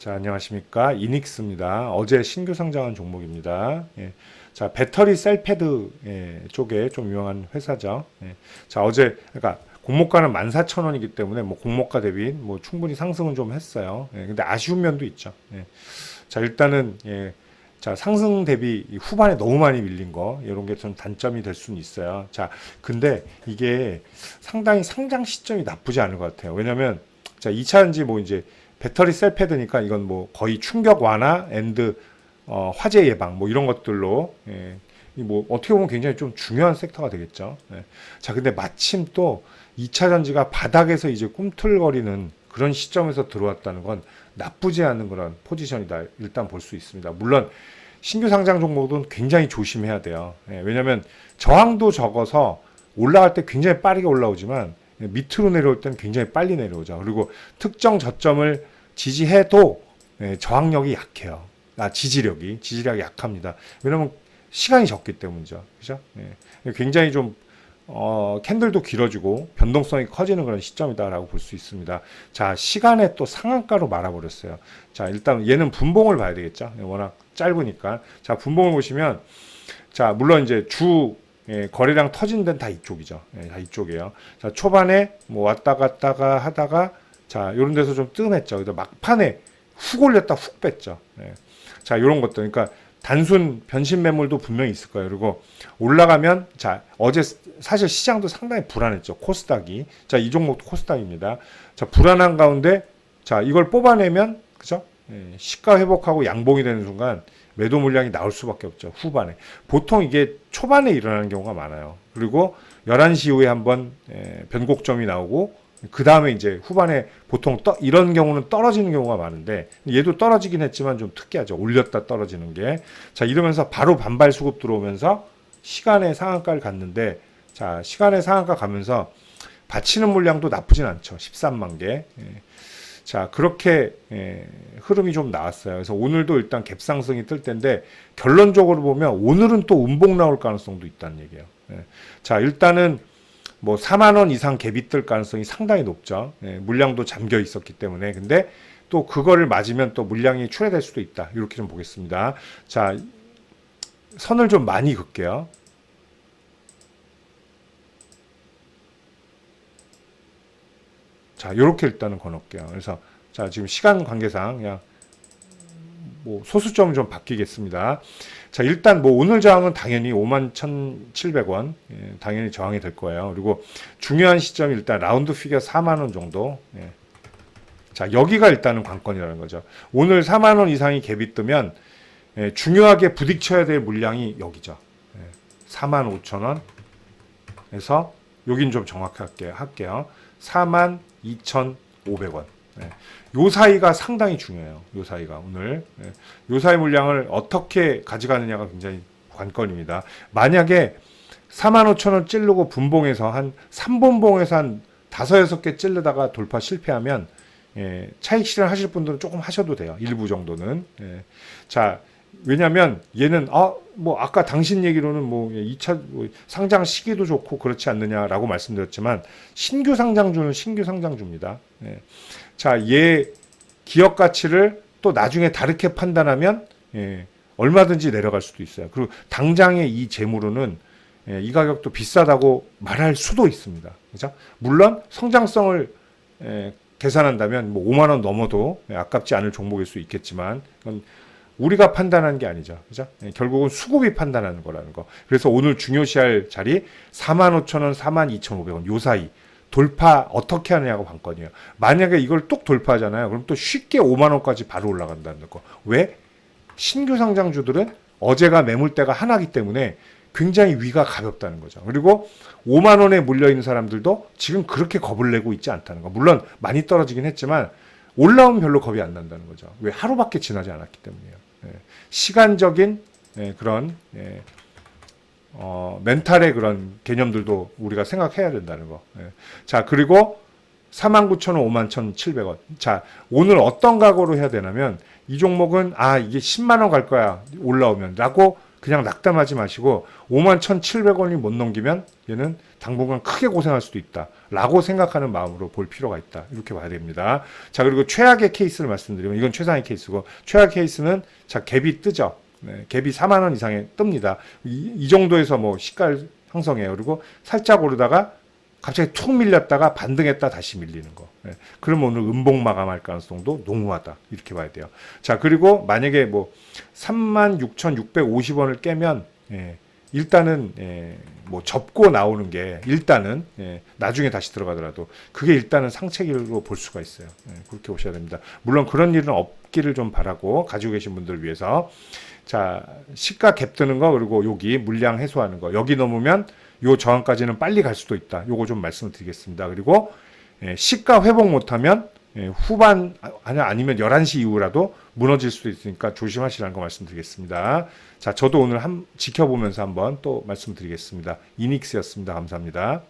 자, 안녕하십니까. 이닉스입니다. 어제 신규 상장한 종목입니다. 예. 자, 배터리 셀패드 예, 쪽에 좀 유명한 회사죠. 예. 자, 어제, 그러니까 공모가는 14,000원이기 때문에 뭐 공모가 대비 뭐 충분히 상승은 좀 했어요. 예. 근데 아쉬운 면도 있죠. 예. 자, 일단은, 예. 자, 상승 대비 이 후반에 너무 많이 밀린 거, 이런 게 좀 단점이 될 수는 있어요. 자, 근데 이게 상당히 상장 시점이 나쁘지 않을 것 같아요. 왜냐면, 자, 2차전지 뭐 이제 배터리 셀 패드니까 이건 뭐 거의 충격 완화 앤드 어, 화재 예방 뭐 이런 것들로 예, 이뭐 어떻게 보면 굉장히 좀 중요한 섹터가 되겠죠. 예. 자, 근데 마침 또 2차 전지가 바닥에서 이제 꿈틀거리는 그런 시점에서 들어왔다는 건 나쁘지 않은 그런 포지션이다. 일단 볼 수 있습니다. 물론 신규 상장 종목은 굉장히 조심해야 돼요. 예, 왜냐하면 저항도 적어서 올라갈 때 굉장히 빠르게 올라오지만 밑으로 내려올 때는 굉장히 빨리 내려오죠. 그리고 특정 저점을 지지해도 예, 저항력이 약해요. 아, 지지력이 지지력이 약합니다. 왜냐면 시간이 적기 때문이죠. 그죠? 예. 굉장히 좀 어, 캔들도 길어지고 변동성이 커지는 그런 시점이다라고 볼 수 있습니다. 자, 시간에 또 상한가로 말아버렸어요. 자, 일단 얘는 분봉을 봐야 되겠죠. 예, 워낙 짧으니까. 자, 분봉을 보시면 자, 물론 이제 주 예, 거래량 터진 데는 다 이쪽이죠. 예, 다 이쪽이에요. 자, 초반에 뭐 왔다 갔다가 하다가 자, 요런 데서 좀 뜸했죠. 그래서 막판에 훅 올렸다 훅 뺐죠. 예. 자, 요런 것들. 그러니까 단순 변신 매물도 분명히 있을 거예요. 그리고 올라가면 자, 어제 사실 시장도 상당히 불안했죠. 코스닥이. 자, 이 종목도 코스닥입니다. 자, 불안한 가운데 자, 이걸 뽑아내면 그죠? 예, 시가 회복하고 양봉이 되는 순간 매도 물량이 나올 수밖에 없죠. 후반에. 보통 이게 초반에 일어나는 경우가 많아요. 그리고 11시 이후에 한번 예, 변곡점이 나오고 그 다음에 이제 후반에 보통 떠, 이런 경우는 떨어지는 경우가 많은데 얘도 떨어지긴 했지만 좀 특이하죠. 올렸다 떨어지는 게. 자, 이러면서 바로 반발 수급 들어오면서 시간의 상한가를 갔는데 자, 시간의 상한가 가면서 받치는 물량도 나쁘진 않죠. 13만 개. 예. 자, 그렇게 예, 흐름이 좀 나왔어요. 그래서 오늘도 일단 갭상승이 뜰 텐데 결론적으로 보면 오늘은 또 음봉 나올 가능성도 있다는 얘기예요. 예. 자, 일단은 뭐 4만 원 이상 갭이 뜰 가능성이 상당히 높죠. 예, 물량도 잠겨 있었기 때문에. 근데 또 그거를 맞으면 또 물량이 출회될 수도 있다. 이렇게 좀 보겠습니다. 자, 선을 좀 많이 긋게요. 자, 요렇게 일단은 거놓을게요. 그래서 자, 지금 시간 관계상 그냥 뭐 소수점 좀 바뀌겠습니다. 자, 일단 뭐 오늘 저항은 당연히 51,700원. 예, 당연히 저항이 될 거예요. 그리고 중요한 시점이 일단 라운드 피겨 4만 원 정도. 예. 자, 여기가 일단은 관건이라는 거죠. 오늘 4만 원 이상이 갭이 뜨면 예, 중요하게 부딪혀야 될 물량이 여기죠. 예, 4만 5천 원에서 여긴 좀 정확하게 할게요. 4만 2,500원. 예. 요 사이가 상당히 중요해요. 요 사이가 오늘 예. 요 사이 물량을 어떻게 가져가느냐가 굉장히 관건입니다. 만약에 4만 5천 원 찌르고 분봉에서 한 3분봉에서 한 다섯 여섯 개 찌르다가 돌파 실패하면 예, 차익 실현 하실 분들은 조금 하셔도 돼요. 일부 정도는. 예. 자, 왜냐면 얘는 아, 뭐 아까 당신 얘기로는 뭐 2차 뭐 상장 시기도 좋고 그렇지 않느냐라고 말씀드렸지만 신규 상장주는 신규 상장주입니다. 예. 자, 얘 기업 가치를 또 나중에 다르게 판단하면 예, 얼마든지 내려갈 수도 있어요. 그리고 당장의 이 재물로는 예, 이 가격도 비싸다고 말할 수도 있습니다. 그죠? 물론 성장성을 예, 계산한다면 뭐 5만 원 넘어도 예, 아깝지 않을 종목일 수 있겠지만 우리가 판단하는 게 아니죠. 그죠? 예, 결국은 수급이 판단하는 거라는 거. 그래서 오늘 중요시할 자리 4만 5천 원, 4만 2,500원 요 사이 돌파 어떻게 하느냐가 관건이에요. 만약에 이걸 뚝 돌파하잖아요. 그럼 또 쉽게 5만 원까지 바로 올라간다는 거. 왜? 신규 상장주들은 어제가 매물대가 하나기 때문에 굉장히 위가 가볍다는 거죠. 그리고 5만 원에 물려 있는 사람들도 지금 그렇게 겁을 내고 있지 않다는 거. 물론 많이 떨어지긴 했지만 올라오면 별로 겁이 안 난다는 거죠. 왜 하루밖에 지나지 않았기 때문이에요. 예. 시간적인 예, 그런 예, 어, 멘탈의 그런 개념들도 우리가 생각해야 된다는 거. 예. 자, 그리고 49,000원, 51,700원. 자, 오늘 어떤 각오로 해야 되냐면 이 종목은 아, 이게 10만 원 갈 거야. 올라오면 라고 그냥 낙담하지 마시고 5만 1,700원이 못 넘기면 얘는 당분간 크게 고생할 수도 있다. 라고 생각하는 마음으로 볼 필요가 있다. 이렇게 봐야 됩니다. 자, 그리고 최악의 케이스를 말씀드리면 이건 최상의 케이스고 최악 케이스는 자, 갭이 뜨죠. 네, 갭이 4만 원 이상에 뜹니다. 이, 이 정도에서 뭐 시가를 형성해요. 그리고 살짝 오르다가 갑자기 툭 밀렸다가 반등했다 다시 밀리는 거. 예. 그러면 오늘 음봉 마감할 가능성도 농후하다. 이렇게 봐야 돼요. 자, 그리고 만약에 뭐 36,650원을 깨면 예, 일단은 예, 뭐 접고 나오는 게 일단은 예, 나중에 다시 들어가더라도 그게 일단은 상체기로 볼 수가 있어요. 예, 그렇게 보셔야 됩니다. 물론 그런 일은 없기를 좀 바라고 가지고 계신 분들 위해서 자 시가 갭 뜨는 거 그리고 여기 물량 해소하는 거 여기 넘으면 요 저항까지는 빨리 갈 수도 있다. 요거 좀 말씀을 드리겠습니다. 그리고 예, 시가 회복 못하면 예, 후반 아니 아니면 11시 이후라도 무너질 수도 있으니까 조심하시라는 거 말씀드리겠습니다. 자, 저도 오늘 한 지켜보면서 한번 또 말씀드리겠습니다. 이닉스였습니다. 감사합니다.